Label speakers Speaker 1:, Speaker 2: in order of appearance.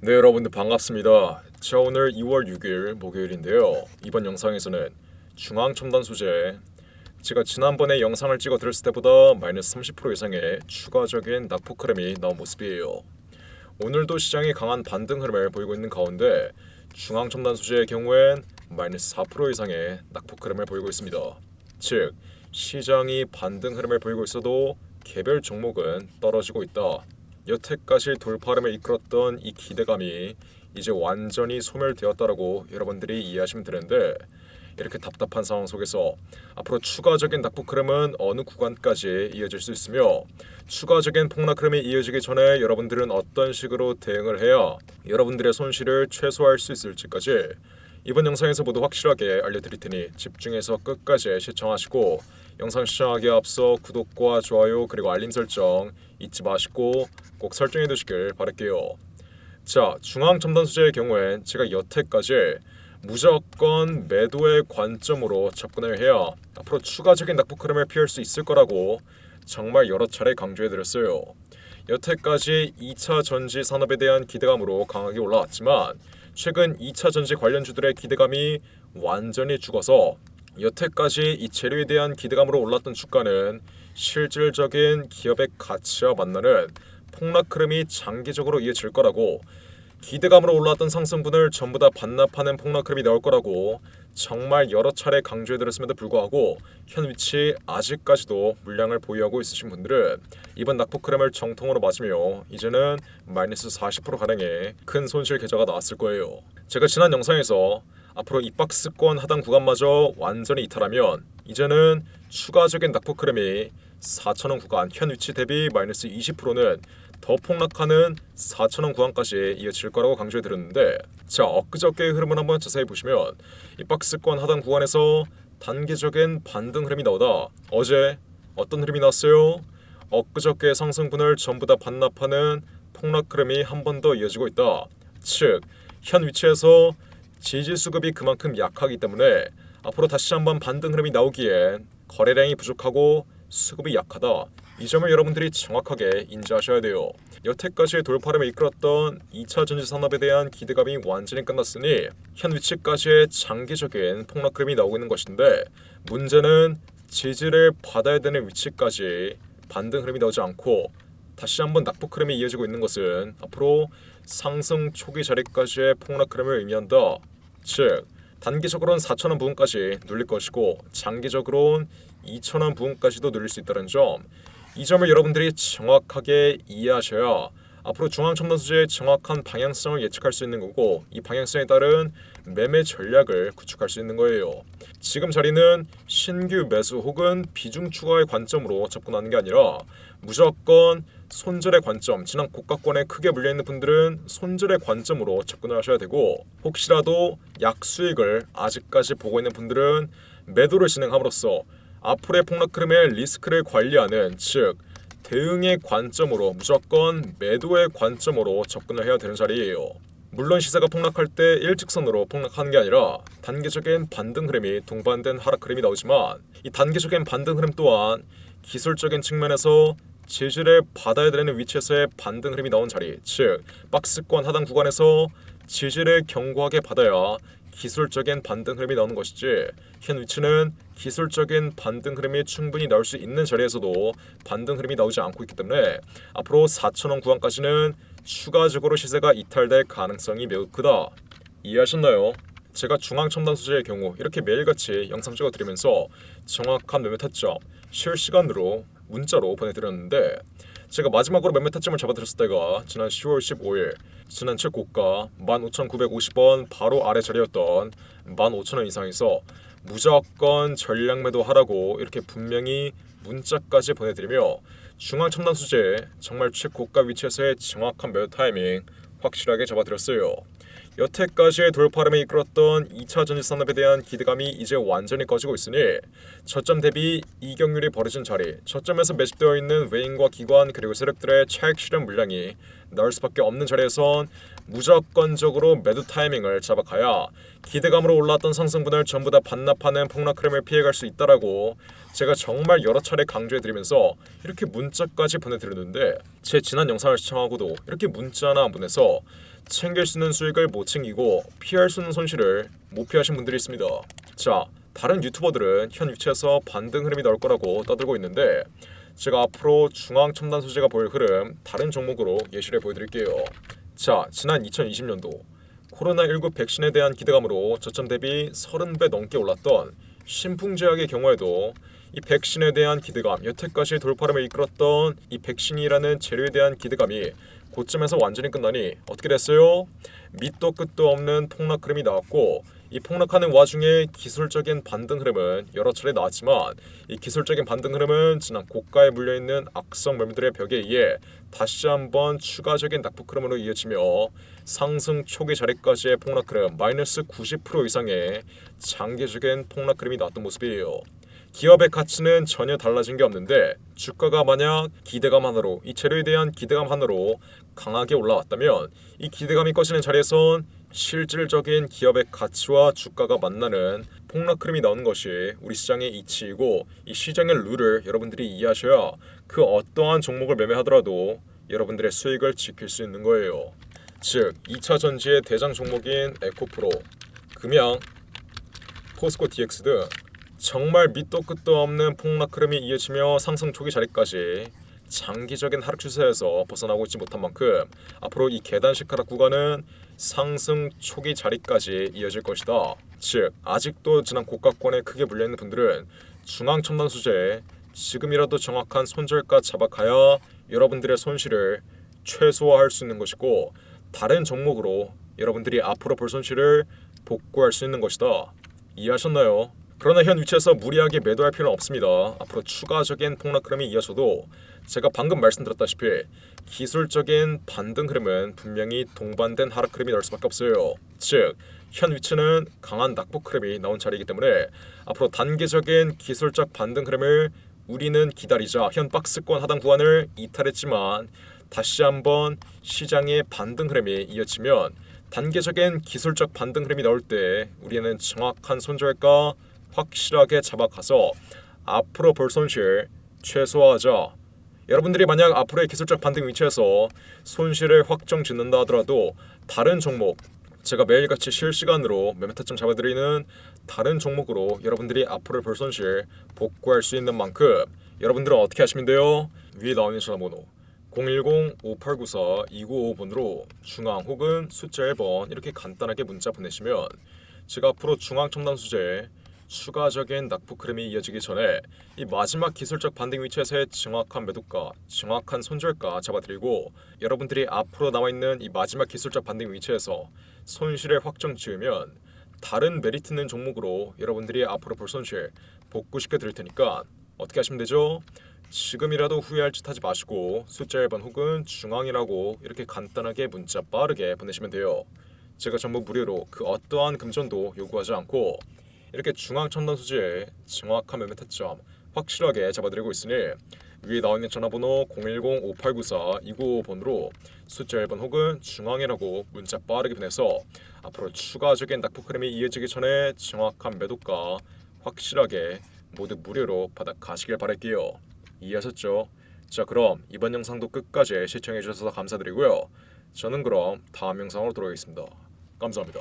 Speaker 1: 네 여러분들 반갑습니다. 자 오늘 2월 6일 목요일인데요. 이번 영상에서는 중앙 첨단 소재 제가 지난번에 영상을 찍어 드렸을 때보다 마이너스 30% 이상의 추가적인 낙폭 흐름이 나온 모습이에요. 오늘도 시장이 강한 반등 흐름을 보이고 있는 가운데 중앙 첨단 소재의 경우엔 마이너스 4% 이상의 낙폭 흐름을 보이고 있습니다. 즉 시장이 반등 흐름을 보이고 있어도 개별 종목은 떨어지고 있다. 여태까지 돌파름을 이끌었던 이 기대감이 이제 완전히 소멸되었다라고 여러분들이 이해하시면 되는데 이렇게 답답한 상황 속에서 앞으로 추가적인 낙폭 흐름은 어느 구간까지 이어질 수 있으며 추가적인 폭락 흐름이 이어지기 전에 여러분들은 어떤 식으로 대응을 해야 여러분들의 손실을 최소화할 수 있을지까지 이번 영상에서 모두 확실하게 알려드릴 테니 집중해서 끝까지 시청하시고 영상 시청하기에 앞서 구독과 좋아요 그리고 알림 설정 잊지 마시고 꼭 설정해 두시길 바랄게요. 자, 중앙 첨단 소재의 경우엔 제가 여태까지 무조건 매도의 관점으로 접근을 해야 앞으로 추가적인 낙폭 흐름을 피할 수 있을 거라고 정말 여러 차례 강조해 드렸어요. 여태까지 2차 전지 산업에 대한 기대감으로 강하게 올라왔지만 최근 2차 전지 관련주들의 기대감이 완전히 죽어서 여태까지 이 재료에 대한 기대감으로 올랐던 주가는 실질적인 기업의 가치와 만나는 폭락 흐름이 장기적으로 이어질 거라고 기대감으로 올라왔던 상승분을 전부 다 반납하는 폭락 흐름이 나올 거라고 정말 여러 차례 강조해드렸음에도 불구하고 현 위치 아직까지도 물량을 보유하고 있으신 분들은 이번 낙폭 흐름을 정통으로 맞으며 이제는 마이너스 40% 가량의 큰 손실 계좌가 나왔을 거예요. 제가 지난 영상에서 앞으로 이 박스권 하단 구간마저 완전히 이탈하면 이제는 추가적인 낙폭 흐름이 4천원 구간 현 위치 대비 마이너스 20%는 더 폭락하는 4천원 구간까지 이어질 거라고 강조해 드렸는데 자 엊그저께의 흐름을 한번 자세히 보시면 이 박스권 하단 구간에서 단기적인 반등 흐름이 나오다 어제 어떤 흐름이 나왔어요? 엊그저께 상승분을 전부 다 반납하는 폭락 흐름이 한 번 더 이어지고 있다. 즉 현 위치에서 지지 수급이 그만큼 약하기 때문에 앞으로 다시 한번 반등 흐름이 나오기엔 거래량이 부족하고 수급이 약하다. 이 점을 여러분들이 정확하게 인지하셔야 돼요. 여태까지의 돌파름을 이끌었던 2차 전지 산업에 대한 기대감이 완전히 끝났으니 현 위치까지의 장기적인 폭락 흐름이 나오고 있는 것인데 문제는 지지를 받아야 되는 위치까지 반등 흐름이 나오지 않고 다시 한번 낙폭 흐름이 이어지고 있는 것은 앞으로 상승 초기 자리까지의 폭락 흐름을 의미한다. 즉 단기적으로는 4천원 부분까지 눌릴 것이고 장기적으로는 2천원 부분까지도 눌릴 수 있다는 점. 이 점을 여러분들이 정확하게 이해하셔야 앞으로 중앙첨단 소재의 정확한 방향성을 예측할 수 있는 거고 이 방향성에 따른 매매 전략을 구축할 수 있는 거예요. 지금 자리는 신규 매수 혹은 비중 추가의 관점으로 접근하는 게 아니라 무조건 손절의 관점, 지난 고가권에 크게 물려 있는 분들은 손절의 관점으로 접근을 하셔야 되고 혹시라도 약수익을 아직까지 보고 있는 분들은 매도를 진행함으로써 앞으로의 폭락 흐름의 리스크를 관리하는 즉 대응의 관점으로 무조건 매도의 관점으로 접근을 해야 되는 자리예요. 물론 시세가 폭락할 때 일직선으로 폭락하는 게 아니라 단계적인 반등 흐름이 동반된 하락 흐름이 나오지만 이 단계적인 반등 흐름 또한 기술적인 측면에서 지지를 받아야 되는 위치에서의 반등 흐름이 나온 자리, 즉 박스권 하단 구간에서 지지를 견고하게 받아야 기술적인 반등 흐름이 나오는 것이지 현 위치는 기술적인 반등 흐름이 충분히 나올 수 있는 자리에서도 반등 흐름이 나오지 않고 있기 때문에 앞으로 4천원 구간까지는 추가적으로 시세가 이탈될 가능성이 매우 크다. 이해하셨나요? 제가 중앙 첨단 소재의 경우 이렇게 매일같이 영상 찍어드리면서 정확한 매매 타점 실시간으로 문자로 보내드렸는데 제가 마지막으로 매매 타점을 잡아드렸을 때가 지난 10월 15일 지난 최고가 15,950원 바로 아래 자리였던 15,000원 이상에서 무조건 전략 매도 하라고 이렇게 분명히 문자까지 보내드리며 중앙 첨단 소재 정말 최고가 위치에서의 정확한 매도 타이밍 확실하게 잡아드렸어요. 여태까지의 돌파름을 이끌었던 2차 전지 산업에 대한 기대감이 이제 완전히 꺼지고 있으니 저점 대비 이격률이 벌어진 자리, 저점에서 매집되어 있는 외인과 기관 그리고 세력들의 차익 실현 물량이 나올 수밖에 없는 자리에선 무조건적으로 매도 타이밍을 잡아가야 기대감으로 올랐던 상승분을 전부 다 반납하는 폭락 흐름을 피해갈 수 있다라고 제가 정말 여러 차례 강조해드리면서 이렇게 문자까지 보내드렸는데 제 지난 영상을 시청하고도 이렇게 문자 하나 안 보내서 챙길 수 있는 수익을 못 챙기고 피할 수 있는 손실을 못 피하신 분들이 있습니다. 자, 다른 유튜버들은 현 위치에서 반등 흐름이 나올 거라고 떠들고 있는데 제가 앞으로 중앙 첨단 소재가 보일 흐름 다른 종목으로 예시를 보여드릴게요. 자, 지난 2020년도 코로나19 백신에 대한 기대감으로 저점 대비 30배 넘게 올랐던 신풍제약의 경우에도 이 백신에 대한 기대감, 여태까지 돌파름을 이끌었던 이 백신이라는 재료에 대한 기대감이 고점에서 완전히 끝나니 어떻게 됐어요? 밑도 끝도 없는 폭락 흐름이 나왔고 이 폭락하는 와중에 기술적인 반등 흐름은 여러 차례 나왔지만 이 기술적인 반등 흐름은 지난 고가에 물려 있는 악성 매물들의 벽에 의해 다시 한번 추가적인 낙폭 흐름으로 이어지며 상승 초기 자리까지의 폭락 흐름 마이너스 90% 이상의 장기적인 폭락 흐름이 나왔던 모습이에요. 기업의 가치는 전혀 달라진 게 없는데 주가가 만약 기대감 하나로 이 재료에 대한 기대감 하나로 강하게 올라왔다면 이 기대감이 꺼지는 자리에선 실질적인 기업의 가치와 주가가 만나는 폭락 흐름이 나오는 것이 우리 시장의 이치이고 이 시장의 룰을 여러분들이 이해하셔야 그 어떠한 종목을 매매하더라도 여러분들의 수익을 지킬 수 있는 거예요. 즉 2차 전지의 대장 종목인 에코프로, 금양, 포스코 DX 등 정말 밑도 끝도 없는 폭락 흐름이 이어지며 상승 초기 자리까지 장기적인 하락 추세에서 벗어나고 있지 못한 만큼 앞으로 이 계단식 하락 구간은 상승 초기 자리까지 이어질 것이다. 즉 아직도 지난 고가권에 크게 물려 있는 분들은 중앙 첨단 소재 지금이라도 정확한 손절가 잡아가야 여러분들의 손실을 최소화할 수 있는 것이고 다른 종목으로 여러분들이 앞으로 볼 손실을 복구할 수 있는 것이다. 이해하셨나요? 그러나 현 위치에서 무리하게 매도할 필요는 없습니다. 앞으로 추가적인 폭락 흐름이 이어져도 제가 방금 말씀드렸다시피 기술적인 반등 흐름은 분명히 동반된 하락 흐름이 나올 수밖에 없어요. 즉, 현 위치는 강한 낙폭 흐름이 나온 자리이기 때문에 앞으로 단계적인 기술적 반등 흐름을 우리는 기다리자 현 박스권 하단 구간을 이탈했지만 다시 한번 시장의 반등 흐름이 이어지면 단계적인 기술적 반등 흐름이 나올 때 우리는 정확한 손절가 확실하게 잡아가서 앞으로 볼 손실 최소화하자. 여러분들이 만약 앞으로의 기술적 반등 위치에서 손실을 확정 짓는다 하더라도 다른 종목 제가 매일같이 실시간으로 매매 타점 잡아드리는 다른 종목으로 여러분들이 앞으로 볼 손실 복구할 수 있는 만큼 여러분들은 어떻게 하시면 돼요? 위에 나와 있는 전화번호 010-5894-2955번으로 중앙 혹은 숫자 1번 이렇게 간단하게 문자 보내시면 제가 앞으로 중앙 첨단 수제 추가적인 낙폭 흐름이 이어지기 전에 이 마지막 기술적 반등 위치에서의 정확한 매도가, 정확한 손절가 잡아드리고 여러분들이 앞으로 남아 있는 이 마지막 기술적 반등 위치에서 손실을 확정 지으면 다른 메리트 있는 종목으로 여러분들이 앞으로 볼 손실 복구시켜 드릴 테니까 어떻게 하시면 되죠? 지금이라도 후회할 짓 하지 마시고 숫자 1번 혹은 중앙이라고 이렇게 간단하게 문자 빠르게 보내시면 돼요. 제가 전부 무료로 그 어떠한 금전도 요구하지 않고 이렇게 중앙 첨단 소재의 정확한 매매 타점 확실하게 잡아드리고 있으니 위에 나와 있는 전화번호 010-5894-295번으로 숫자 1번 혹은 중앙이라고 문자 빠르게 보내서 앞으로 추가적인 낙폭 흐름이 이어지기 전에 정확한 매도가 확실하게 모두 무료로 받아 가시길 바랄게요. 이해하셨죠? 자 그럼 이번 영상도 끝까지 시청해 주셔서 감사드리고요. 저는 그럼 다음 영상으로 돌아오겠습니다. 감사합니다.